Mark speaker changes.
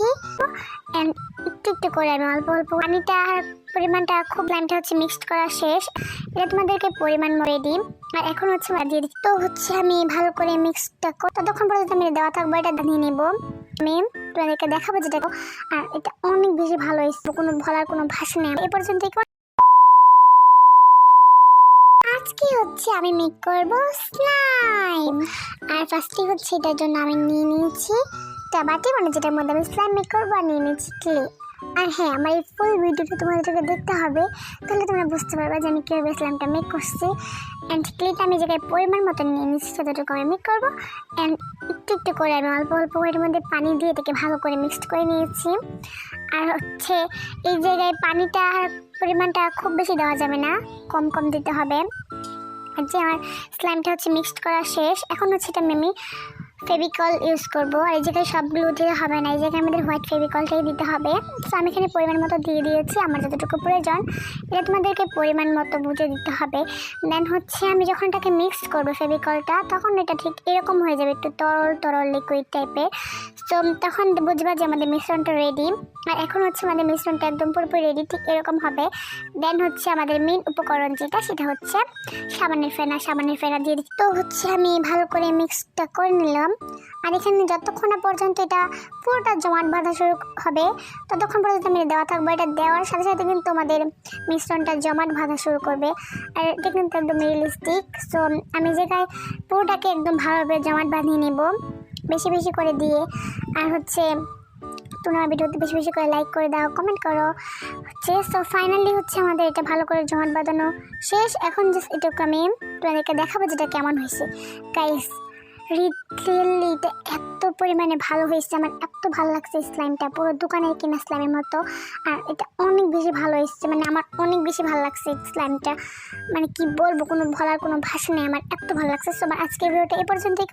Speaker 1: নিয়েছি একটু একটু করে আমি অল্প অল্প পানিটা আর পরিমাণটা খুব লাইমটা হচ্ছে মিক্সড করা শেষ। এটা তোমাদেরকে পরিমাণ রেডি আর এখন হচ্ছে দিয়ে দিচ্ছি। তো হচ্ছে আমি ভালো করে মিক্সটা ততক্ষণ পর্যন্ত আমি দেওয়া থাকব, এটা নিয়ে নেব। আমি তোমাদেরকে দেখাবো যেটা। আর এটা অনেক বেশি ভালো হয়েছে। কোনো বলার কোনো ভাষা নেই। এ পর্যন্ত আজকে হচ্ছে আমি মেক করব স্লাইম আর ফার্স্টে হচ্ছে এটার জন্য আমি নিয়ে নিয়েছি। একটা বাটি মানে যেটার মধ্যে আমি স্লাইম মেক করব আর নিয়ে নিয়েছি ক্লে আর হ্যাঁ আমার এই ফুল ভিডিওটা তোমাদেরকে দেখতে হবে, তাহলে তোমরা বুঝতে পারবে যে আমি কীভাবে স্লাইমটা মেক করছি। অ্যান্ড ক্লেটা আমি জায়গায় পরিমাণ মতো নিয়ে নিচ্ছি ততটুকু আমি মেক করব অ্যান্ড একটু একটু করে আমি অল্প অল্প এর মধ্যে পানি দিয়ে এটাকে ভালো করে মিক্সড করে নিয়েছি। আর হচ্ছে, এই জায়গায় পানিটা পরিমাণটা খুব বেশি দেওয়া যাবে না, কম কম দিতে হবে। আর যে আমার স্লাইমটা হচ্ছে মিক্সড করা শেষ, এখন হচ্ছে এটা আমি ফেভিকল ইউজ করব। এই জায়গায় সবগুলো দিলে হবে না, এই জায়গায় আমাদের হোয়াইট ফেভিকলটাই দিতে হবে। তো আমি এখানে পরিমাণ মতো দিয়ে দিয়েছি, আমার যতটুকু প্রয়োজন। এটা তোমাদেরকে পরিমাণ মতো বুঝে দিতে হবে। দেন হচ্ছে আমি যখন এটাকে মিক্স করব ফেভিকলটা, তখন এটা ঠিক এরকম হয়ে যাবে, একটু তরল তরল লিকুইড টাইপের তো তখন বুঝবা যে আমাদের মিশ্রণটা রেডি আর এখন হচ্ছে আমাদের মিশ্রণটা একদম পুরোপুরি রেডি ঠিক এরকম হবে। দেন হচ্ছে আমাদের মেন উপকরণ যেটা, সেটা হচ্ছে সাবানের ফেনা। সাবানের ফেনা দিয়ে তো হচ্ছে আমি ভালো করে মিক্সটা করে নিলাম। আর এখানে যতক্ষণ না পর্যন্ত এটা পুরোটা জমাট বাঁধা শুরু হবে, ততক্ষণ পর্যন্ত আমি দেওয়া থাকব। এটা দেওয়ার সাথে সাথে কিন্তু তোমাদের মিশ্রণটা জমাট বাঁধা শুরু করবে। আর এটা কিন্তু একদম রিয়েলিস্টিক সো আমি জায়গায় পুরোটাকে একদম ভালোভাবে জমাট বাঁধিয়ে নেব, বেশি বেশি করে দিয়ে। আর হচ্ছে, তোমরা ভিডিওতে বেশি বেশি করে লাইক করে দাও কমেন্ট করো। হচ্ছে সো ফাইনালি হচ্ছে আমাদের এটা ভালো করে জমাট বাঁধানো শেষ। এখন জাস্ট এটুকু আমি তোমাদেরকে দেখাবো যেটা কেমন হয়েছে। গাইস এটা এত পরিমাণে ভালো হয়েছে, আমার এত ভালো লাগছে স্লাইমটা পুরো দোকানে কেনা স্লাইমের মতো। আর এটা অনেক বেশি ভালো হয়েছে মানে আমার অনেক বেশি ভালো লাগছে স্লাইমটা মানে কি বলব, কোনো বলার কোনো ভাষা নেই, আমার এত ভালো লাগছে। সো আজকের ভিডিওটা এ পর্যন্তই।